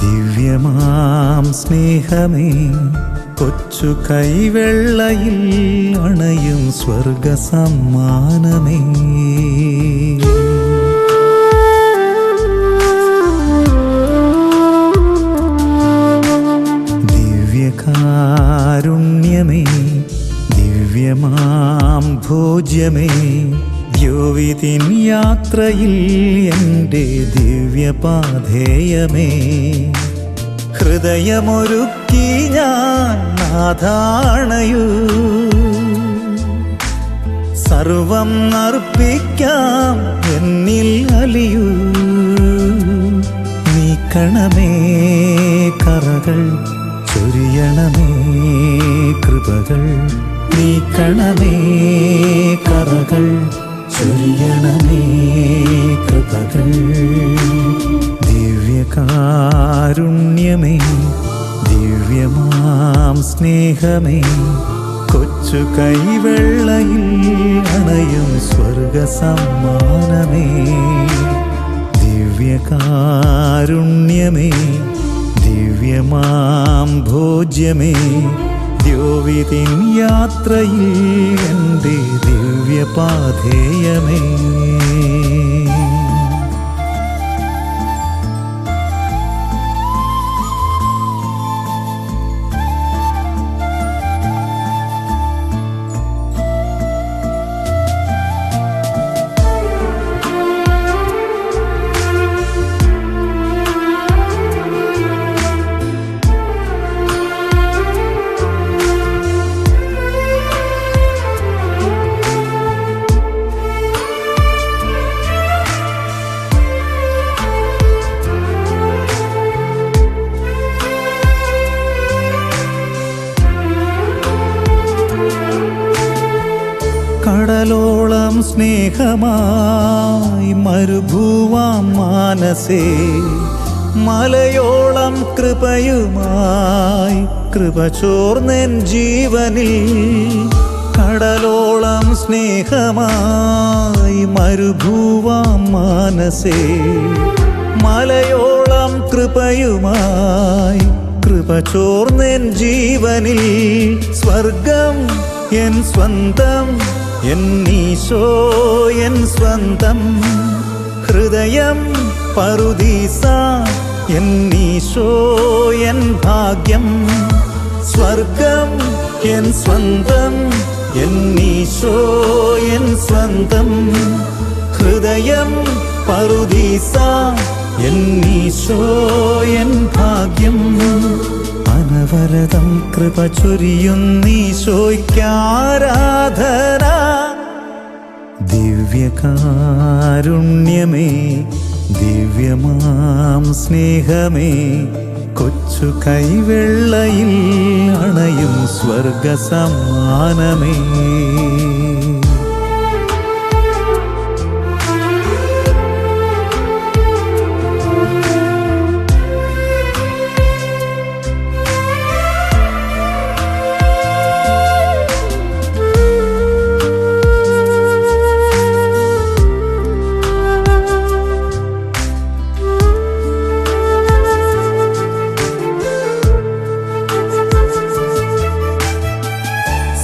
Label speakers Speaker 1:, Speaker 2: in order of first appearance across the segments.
Speaker 1: ദിവ്യമാം സ്നേഹമേ കൊച്ചു കൈവെള്ളയിൽ അണയും സ്വർഗ സമ്മാനമേ ദിവ്യകാരുണ്യമേ ദിവ്യമാം ഭോജ്യമേ ദ്യോവിതിൻ യാത്രയിൽ എന്റെ ദിവ്യപാധേയമേ. ഹൃദയമൊരുക്കി ഞാൻ നാഥാണയൂ. സർവം അർപ്പിക്കാം എന്നിൽ അലിയൂ. നീക്കണമേ കറകൾ ചൊരിയണമേ കൃപകൾ. നീക്കണമേ കറകൾ ചൊരിയണമേ കൃപകൾ. ദിവ്യകാരുണ്യമേ ദിവ്യമാം സ്നേഹമേ കൊച്ചു കൈവെള്ളയിൽ അണയും സ്വർഗ സമ്മാനമേ ദിവ്യകാരുണ്യമേ ദിവ്യമാം ഭോജ്യമേ ദ്യോവിതിൻ യാത്രയിൽ എന്റെ ദിവ്യപാധേയമേ സ്നേഹമായി മരുഭൂവാം മാനസേ. മലയോളം കൃപയുമായി കൃപ ചോർന്നെൻ ജീവനിൽ കടലോളം സ്നേഹമായി മരുഭൂവാം മാനസേ. മലയോളം കൃപയുമായി കൃപ ചോർന്നെൻ ജീവനിൽ സ്വർഗം എൻ സ്വന്തം എന്നീശോ എൻ സ്വന്തം ഹൃദയം പറുദീസ. എന്നീശോ എൻ ഭാഗ്യം സ്വർഗം എൻ സ്വന്തം. എന്നീശോ എൻ സ്വന്തം ഹൃദയം പറുദീസ. എന്നീശോ എൻ ഭാഗ്യം അനവരതം കൃപ ചൊരിയുന്നീശോയ്ക്കാരാധന ദിവ്യകാരുണ്യമേ ദിവ്യമാം സ്നേഹമേ കൊച്ചു കൈവെള്ളയിൽ അണയും സ്വർഗ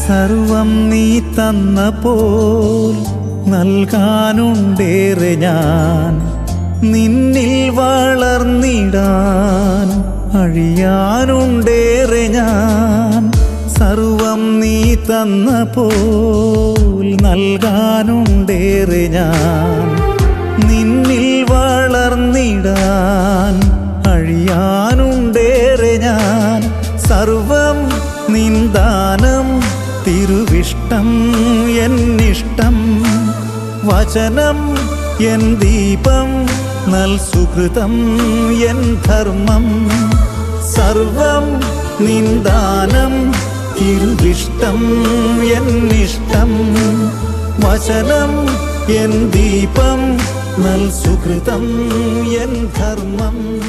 Speaker 1: സർവം നീ തന്ന പോൽ നൽകാനുണ്ടേറെ ഞാൻ. നിന്നിൽ വളർന്നിടാൻ അഴിയാനുണ്ടേറെ ഞാൻ. സർവം നീ തന്ന പോൽ നൽകാനുണ്ടേറെ ഞാൻ. നിന്നിൽ വളർന്നിടാൻ അഴിയാനുണ്ടേറെ ഞാൻ. സർവം നിന്ദാനം തിരുവിഷ്ടം എന്നിഷ്ടം വചനം എൻ ദീപം. നൽ സുഹൃതം എൻ ധർമ്മം. സർവം നിന്ദാനം തിരുവിഷ്ടം എന്നിഷ്ടം വചനം എൻ ദീപം. നൽ സുഹൃതം എൻ ധർമ്മം.